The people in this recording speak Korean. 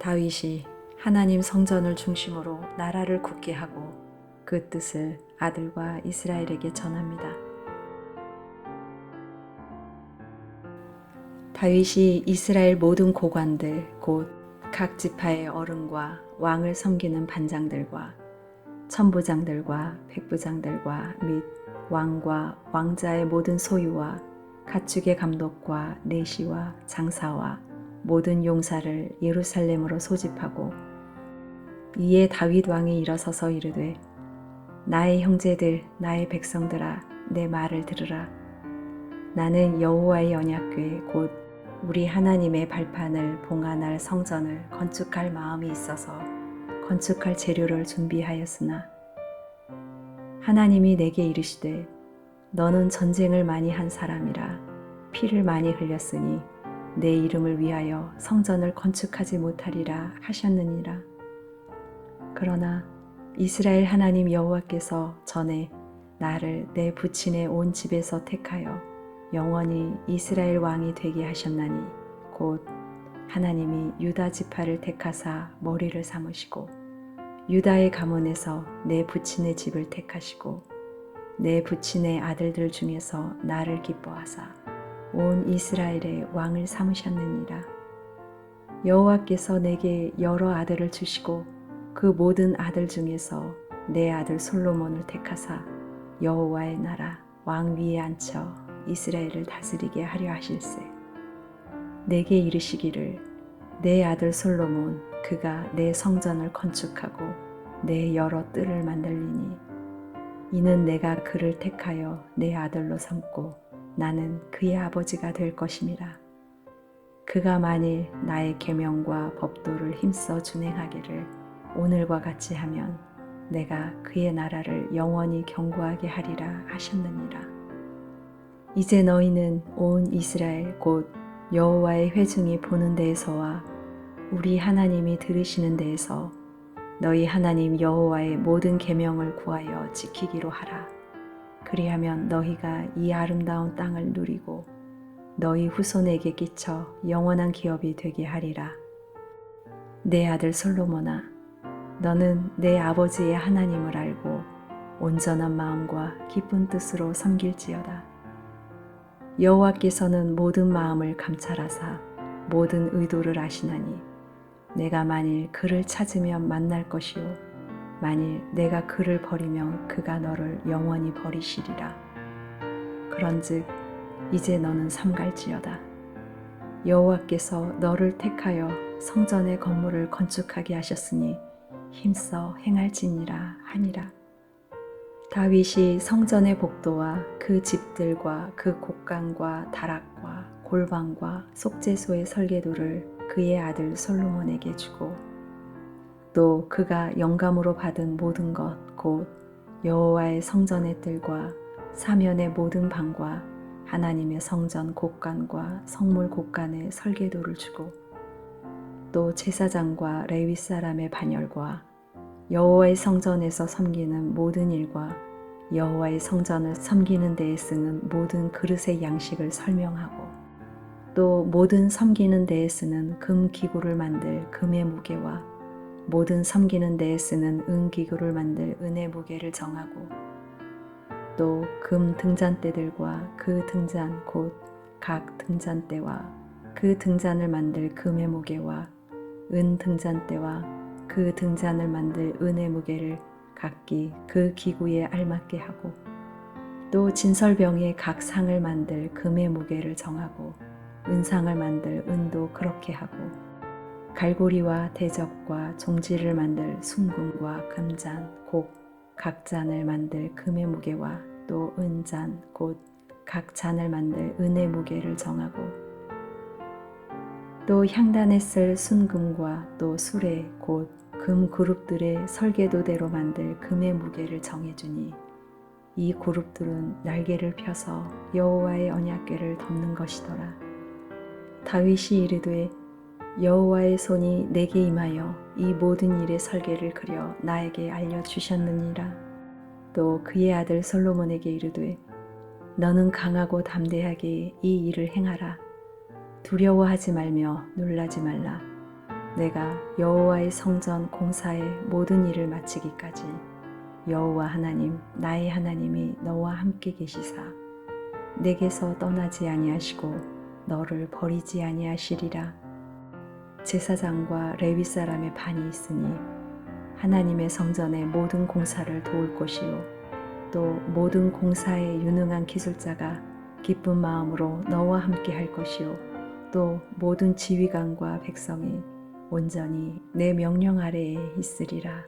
다윗이 하나님 성전을 중심으로 나라를 굳게 하고 그 뜻을 아들과 이스라엘에게 전합니다. 다윗이 이스라엘 모든 고관들 곧 각 지파의 어른과 왕을 섬기는 반장들과 천부장들과 백부장들과 및 왕과 왕자의 모든 소유와 가축의 감독과 내시와 장사와 모든 용사를 예루살렘으로 소집하고 이에 다윗 왕이 일어서서 이르되 나의 형제들 나의 백성들아 내 말을 들으라. 나는 여호와의 언약궤 곧 우리 하나님의 발판을 봉안할 성전을 건축할 마음이 있어서 건축할 재료를 준비하였으나 하나님이 내게 이르시되 너는 전쟁을 많이 한 사람이라 피를 많이 흘렸으니 내 이름을 위하여 성전을 건축하지 못하리라 하셨느니라. 그러나 이스라엘 하나님 여호와께서 전에 나를 내 부친의 온 집에서 택하여 영원히 이스라엘 왕이 되게 하셨나니 곧 하나님이 유다 지파를 택하사 머리를 삼으시고 유다의 가문에서 내 부친의 집을 택하시고 내 부친의 아들들 중에서 나를 기뻐하사 온 이스라엘의 왕을 삼으셨느니라 여호와께서 내게 여러 아들을 주시고 그 모든 아들 중에서 내 아들 솔로몬을 택하사 여호와의 나라 왕 위에 앉혀 이스라엘을 다스리게 하려 하실세. 내게 이르시기를 내 아들 솔로몬 그가 내 성전을 건축하고 내 여러 뜰을 만들리니 이는 내가 그를 택하여 내 아들로 삼고 나는 그의 아버지가 될 것임이라. 그가 만일 나의 계명과 법도를 힘써 준행하기를 오늘과 같이 하면 내가 그의 나라를 영원히 경고하게 하리라 하셨느니라. 이제 너희는 온 이스라엘 곧 여호와의 회중이 보는 데에서와 우리 하나님이 들으시는 데에서 너희 하나님 여호와의 모든 계명을 구하여 지키기로 하라. 그리하면 너희가 이 아름다운 땅을 누리고 너희 후손에게 끼쳐 영원한 기업이 되게 하리라. 내 아들 솔로몬아, 너는 내 아버지의 하나님을 알고 온전한 마음과 기쁜 뜻으로 섬길지어다. 여호와께서는 모든 마음을 감찰하사 모든 의도를 아시나니 내가 만일 그를 찾으면 만날 것이요 만일 내가 그를 버리면 그가 너를 영원히 버리시리라. 그런즉 이제 너는 삼갈지어다. 여호와께서 너를 택하여 성전의 건물을 건축하게 하셨으니 힘써 행할지니라 하니라. 다윗이 성전의 복도와 그 집들과 그 곡간과 다락과 골방과 속죄소의 설계도를 그의 아들 솔로몬에게 주고 또 그가 영감으로 받은 모든 것 곧 여호와의 성전의 뜰과 사면의 모든 방과 하나님의 성전 곡간과 성물 곡간의 설계도를 주고 또 제사장과 레위 사람의 반열과 여호와의 성전에서 섬기는 모든 일과 여호와의 성전을 섬기는 데에 쓰는 모든 그릇의 양식을 설명하고 또 모든 섬기는 데에 쓰는 금 기구를 만들 금의 무게와 모든 섬기는 데에 쓰는 은 기구를 만들 은의 무게를 정하고 또 금 등잔대들과 그 등잔 곧 각 등잔대와 그 등잔을 만들 금의 무게와 은 등잔대와 그 등잔을 만들 은의 무게를 각기 그 기구에 알맞게 하고 또 진설병의 각 상을 만들 금의 무게를 정하고 은상을 만들 은도 그렇게 하고 갈고리와 대접과 종지를 만들 순금과 금잔 곡각 잔을 만들 금의 무게와 또 은잔 곧 각 잔을 만들 은의 무게를 정하고 또 향단에 쓸 순금과 또 수레 곧 금 그룹들의 설계도대로 만들 금의 무게를 정해주니 이 그룹들은 날개를 펴서 여호와의 언약궤를 덮는 것이더라. 다윗이 이르되 여호와의 손이 내게 임하여 이 모든 일의 설계를 그려 나에게 알려 주셨느니라. 또 그의 아들 솔로몬에게 이르되 너는 강하고 담대하게 이 일을 행하라. 두려워하지 말며 놀라지 말라. 내가 여호와의 성전 공사의 모든 일을 마치기까지 여호와 하나님 나의 하나님이 너와 함께 계시사 내게서 떠나지 아니하시고 너를 버리지 아니하시리라 제사장과 레위 사람의 반이 있으니 하나님의 성전의 모든 공사를 도울 것이요 또 모든 공사에 유능한 기술자가 기쁜 마음으로 너와 함께 할 것이요 또 모든 지휘관과 백성이 온전히 내 명령 아래에 있으리라